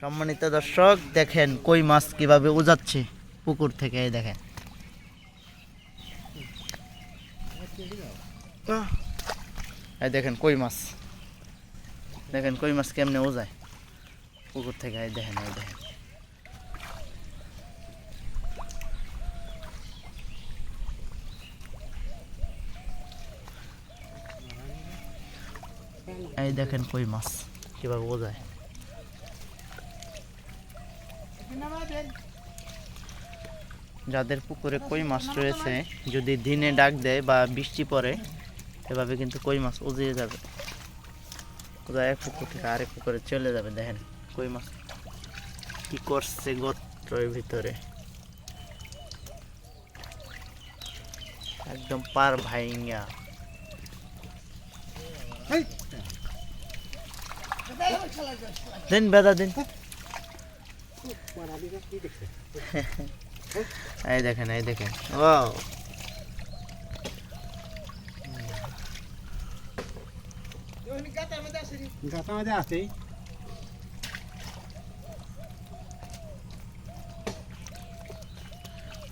সম্মানিত দর্শক, দেখেন কই মাছ কীভাবে উজাচ্ছে পুকুর থেকে, এই দেখেন। এই দেখেন কই মাছ। দেখেন কই মাছ কেমনে উজায় পুকুর থেকে, এই দেখেন এই দেখেন। এই দেখেন কই মাছ কীভাবে বোঝায় যাদের পুকুরে কই মাছ রয়েছে যদি দিনে ডাক দেয় বা বৃষ্টি পড়ে এভাবে কিন্তু কই মাছ উজিয়ে যাবে। কোথায় এক পুকুর থেকে আরেক পুকুরে চলে যাবে দেখেন কই মাছ। কি করছে গত্রের ভিতরে? একদম পার ভাইঙ্গা। দিন বেদা দিন। এই দেখেন এই দেখেন। ও গাতার মধ্যে আছে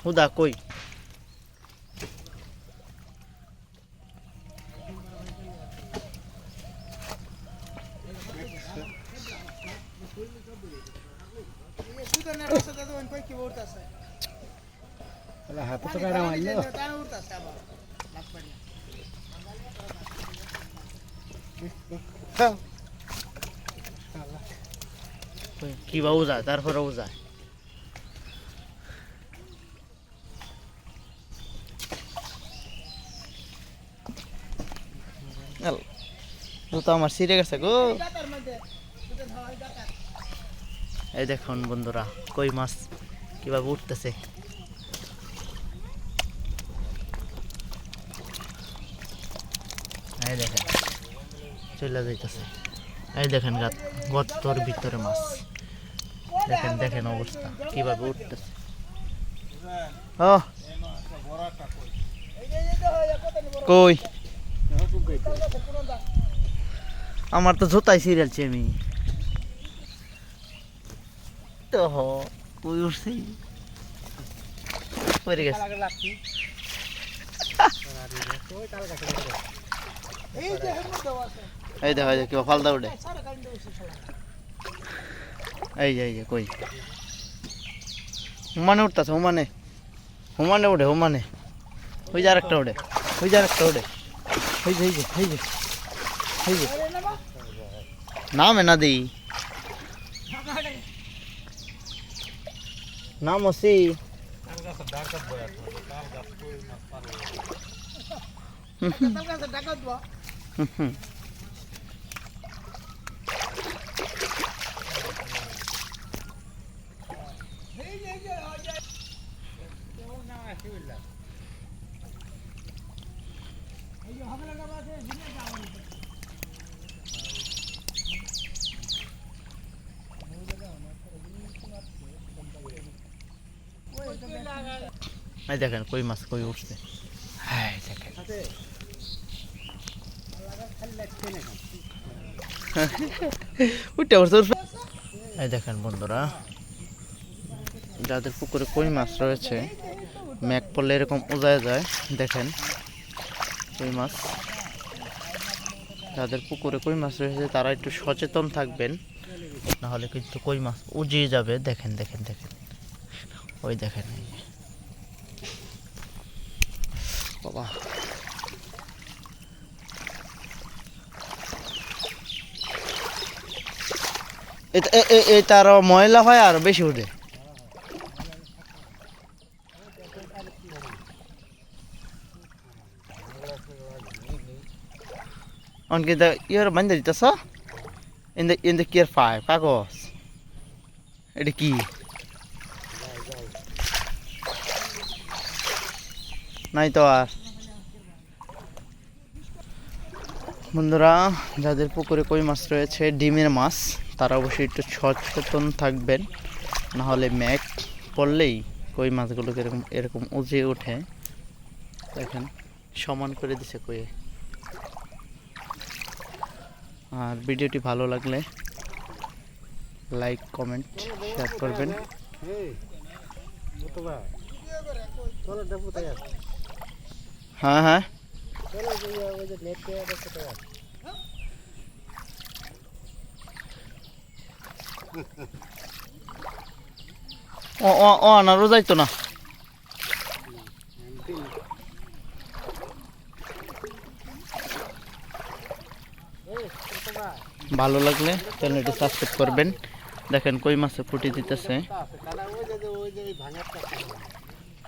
হুদা কই? কিবা উড়তাছে তাহলে হাতে যায় তারপরেও যায় তো আমার সিরে গেছে গো। এই দেখুন বন্ধুরা কই মাছ? কীভাবে উঠতেছে? এই দেখেন চলে যাইতেছে। এই দেখেন গর্তর ভিতরে মাছ। দেখেন দেখেন অবস্থা, কীভাবে উঠতেছে। ও, কই? আমার তো জোতাই সিরিয়ালছি আমি। তো হ কই উঠছি পড়ে গেছে এই দেখো এই দেখো কিবা ফালদা উঠে এই যে এই যে কই হুমানে উঠতেছে হুমানে হুমানে উঠে হুমানে ওই যে আরেকটা উঠে ওই যে আরেকটা উঠে এই যে এই যে এই যে এই যে নামে না দিই নাম ওসি এই দেখেন কই মাছ কই উঠছে। হ্যাঁ দেখেন। উঠে উঠছে উঠছে। এই দেখেন বন্ধুরা যাদের পুকুরে কই মাছ রয়েছে ম্যাক পড়লে এরকম উজায় যায় দেখেন কই মাছ। যাদের পুকুরে কই মাছ রয়েছে তারা একটু সচেতন থাকবেন নাহলে কিন্তু কই মাছ উজিয়ে যাবে। দেখেন দেখেন দেখেন। ওই দেখেন এই যে। বাবা এটা আরও ময়লা হয় আর বেশি উঠে। অনকে দা ইয়ার বান্ধে দিতেছ? In the in the care five কাগজ। এটা কি? নাই তো আর বন্ধুরা যাদের পুকুরে কই মাছ রয়েছে ডিমের মাছ তারা অবশ্যই একটু সচেতন থাকবেন নাহলে ম্যাক পড়লেই কই মাছগুলোকে এরকম এরকম উজে ওঠে দেখেন সমান করে দিছে কয়ে আর ভিডিওটি ভালো লাগলে লাইক কমেন্ট শেয়ার করবেন এই কত ভাই চলো ডাবু তাই আছে হ্যাঁ হ্যাঁ। ও ও ও, আনারও যাইতো না। ভালো লাগলে চ্যানেলটি সাবস্ক্রাইব করবেন। দেখেন কই মাছে ফুটি দিতেছে।